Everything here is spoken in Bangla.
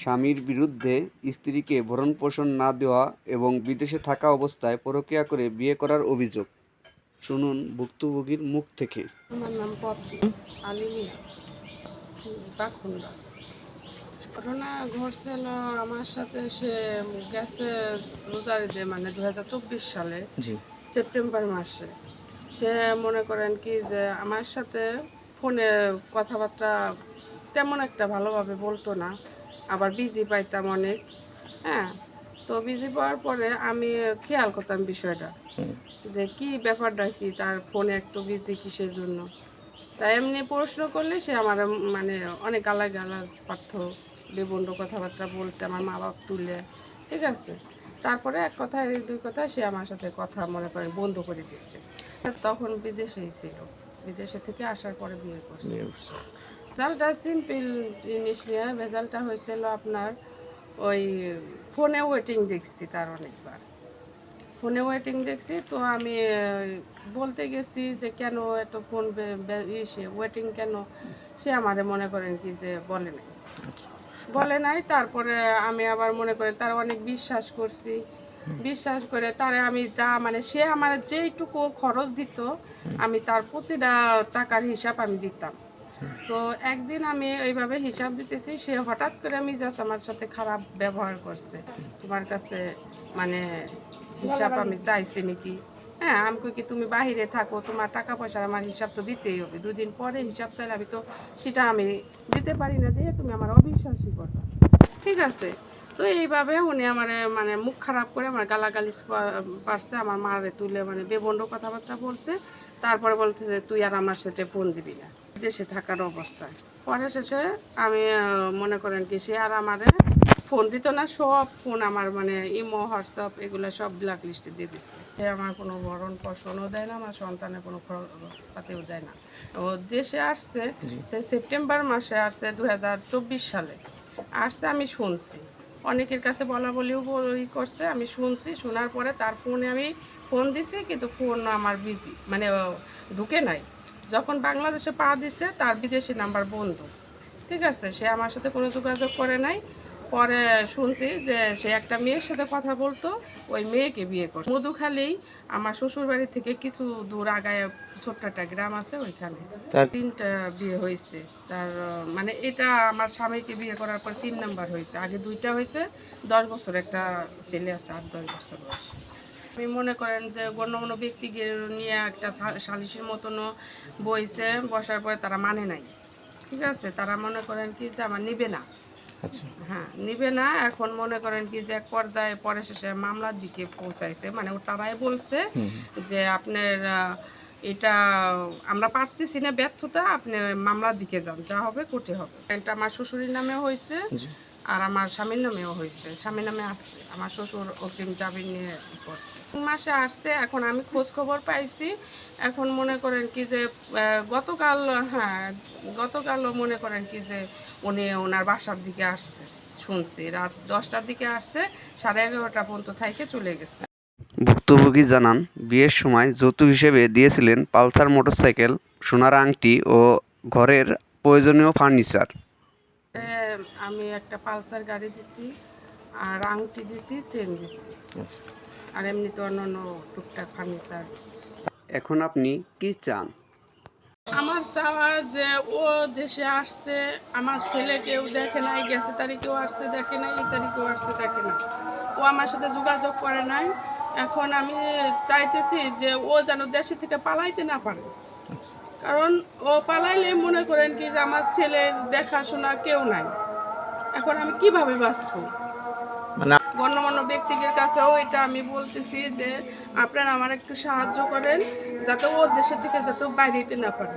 স্বামীর বিরুদ্ধে স্ত্রীকে ভরণপোষণ না দেওয়া এবং বিদেশে থাকা অবস্থায় পরকীয়া করে বিয়ে করার অভিযোগ। শুনুন ভুক্তভোগীর মুখ থেকে। আমার নাম পপি আলিমি বাখুন্ডা ঘটনা ঘটছিল আমার সাথে সে গেছে রোজারিতে মানে দু হাজার চব্বিশ সালে। জি। সেপ্টেম্বর মাসে। সে মনে করেন কি যে আমার সাথে ফোনে কথাবার্তা তেমন একটা ভালোভাবে বলতো না। আবার বিজি পাইতাম অনেক। হ্যাঁ তো বিজি পাওয়ার পরে আমি খেয়াল করতাম বিষয়টা যে কি ব্যাপারটা কি তার ফোনে একটু বিজি কিসের জন্য? তাই এমনি প্রশ্ন করলে সে আমার মানে অনেক গালা গালাজ পার্থ বেবন্ড কথাবার্তা বলছে আমার মা বাপ তুলে ঠিক আছে? তারপরে এক কথা দুই কথা সে আমার সাথে কথা মনে করেন বন্ধ করে দিচ্ছে। তখন বিদেশেই ছিল। বিদেশে থেকে আসার পরে বিয়ে করছে। ভেজালটা সিম্পল জিনিস নিয়ে ভেজালটা হয়েছিল আপনার ওই ফোনে ওয়েটিং দেখছি তার অনেকবার। ফোনে ওয়েটিং দেখছি তো আমি বলতে গেছি যে কেন এত ফোন ইসে ওয়েটিং কেন? সে আমাদের মনে করেন কি যে বলে নাই। আচ্ছা। বলে নাই তারপরে আমি আবার মনে করি তার অনেক বিশ্বাস করছি। বিশ্বাস করে তারে আমি যা মানে সে আমার যেইটুকু খরচ দিত আমি তার প্রতিটা টাকার হিসাব আমি দিতাম। তো একদিন আমি ওইভাবে হিসাব দিতেছি, সে হঠাৎ করে আমি জাস্ট আমার সাথে খারাপ ব্যবহার করছে। তোমার কাছে মানে হিসাব আমি চাইছি নাকি? হ্যাঁ আমি কি তুমি বাহিরে থাকো, তোমার টাকা পয়সার আমার হিসাব তো দিতেই হবে। দুদিন পরে হিসাব চাইলে আমি তো সেটা আমি দিতে পারি না, দিয়ে তুমি আমার অবিশ্বাসী করো। ঠিক আছে? তো এইভাবে উনি আমার মানে মুখ খারাপ করে আমার গালাগালি পারছে, আমার মারে তুলে মানে বেবন্ড কথাবার্তা বলছে। তারপরে বলছে যে তুই আর আমার সাথে ফোন দিবি না। দেশে থাকার অবস্থায় পরে শেষে আমি মনে করেন কি সে আর আমারে ফোন দিত না সব ফোন আমার মানে ইমো হোয়াটসঅ্যাপ এগুলো সব ব্ল্যাক লিস্টে দিয়ে দিচ্ছে সে আমার কোনো ভরণ পোষণও দেয় না আমার সন্তানের কোনো খরচ পাতিও দেয় না। ও দেশে আসছে সে সেপ্টেম্বর মাসে আসছে দু হাজার চব্বিশ সালে। আসছে আমি শুনছি। অনেকের কাছে বলা বলিও ই করছে আমি শুনছি শোনার পরে তার ফোনে আমি ফোন দিছি কিন্তু ফোন আমার বিজি মানে ঢুকে নাই। যখন বাংলাদেশে পা দিছে তার বিদেশি নাম্বার বন্ধ। ঠিক আছে? সে আমার সাথে কোনো যোগাযোগ করে নাই। পরে শুনছি যে সে একটা মেয়ের সাথে কথা বলতো ওই মেয়েকে বিয়ে করছে। মধুখালী আমার শ্বশুর বাড়ি থেকে কিছু দূর আগায় ছোট্ট একটা গ্রাম আছে ওইখানে। তার- তিনটা বিয়ে হয়েছে। তার মানে এটা আমার স্বামীকে বিয়ে করার পর তিন নাম্বার হয়েছে। আগে দুইটা হয়েছে দশ বছর একটা ছেলে আছে আর দশ বছর বয়স। আমি মনে করেন যে গণ্যমান্য ব্যক্তিকে নিয়ে একটা সা- সালিসির মতনও বইছে বসার পরে তারা মানে নাই। ঠিক আছে? তারা মনে করেন কি যে আমার নিবে না। আচ্ছা। হ্যাঁ নিবে না। এখন মনে করেন কি যে এক পর্যায়ে পরে শেষে মামলার দিকে পৌঁছাইছে। মানে ও তারাই বলছে যে আপনার এটা আমরা পারতেছি না ব্যর্থতা আপনি মামলার দিকে যান। যা হবে কোর্টে হবে। এটা আমার শ্বশুরের নামে হয়েছে। আর আমার স্বামীর নামেও হয়েছে। স্বামীর নামে আসছে আমার শ্বশুর অগ্রিম জামিন নিয়ে করছে তিন মাসে আসছে। এখন আমি খোঁজ খবর পাইছি। এখন মনে করেন কি যে গতকাল হ্যাঁ গতকালও মনে করেন কি যে, উনি ওনার বাসার দিকে আসছে। শুনছি, রাত দশটার দিকে আসছে। সাড়ে এগারোটা পর্যন্ত থাইকে চলে গেছে। ভুক্তভোগী জানান, বিয়ের সময় যৌতুক হিসেবে দিয়েছিলেন পালসার মোটরসাইকেল, সোনার আংটি ও ঘরের প্রয়োজনীয় ফার্নিচার। এ, আমি একটা পালসার গাড়ি দিছি আর আংটি দিছি চেন দিছি। আর এমনি তো অন্য অন্য টুকটাক ফার্নিচার। এখন আপনি কি চান? আমার চাওয়া যে ও দেশে আসছে আমার ছেলে কেউ দেখে নাই গেছে তারিখেও আসছে দেখে নাই এই তারিখেও আসছে দেখে নাই। ও আমার সাথে যোগাযোগ করে নাই। এখন আমি চাইতেছি যে ও যেন দেশে থেকে পালাইতে না পারে। আচ্ছা। কারণ ও পালাইলে মনে করেন কি যে আমার ছেলের দেখাশোনা কেউ নাই। এখন আমি কীভাবে বাঁচব? মানে গণ্যমান্য ব্যক্তিদের কাছেও এটা আমি বলতেছি যে আপনারা আমার একটু সাহায্য করেন যাতে ও দেশের থেকে যাতে ও বাইরে যেতে না পারে।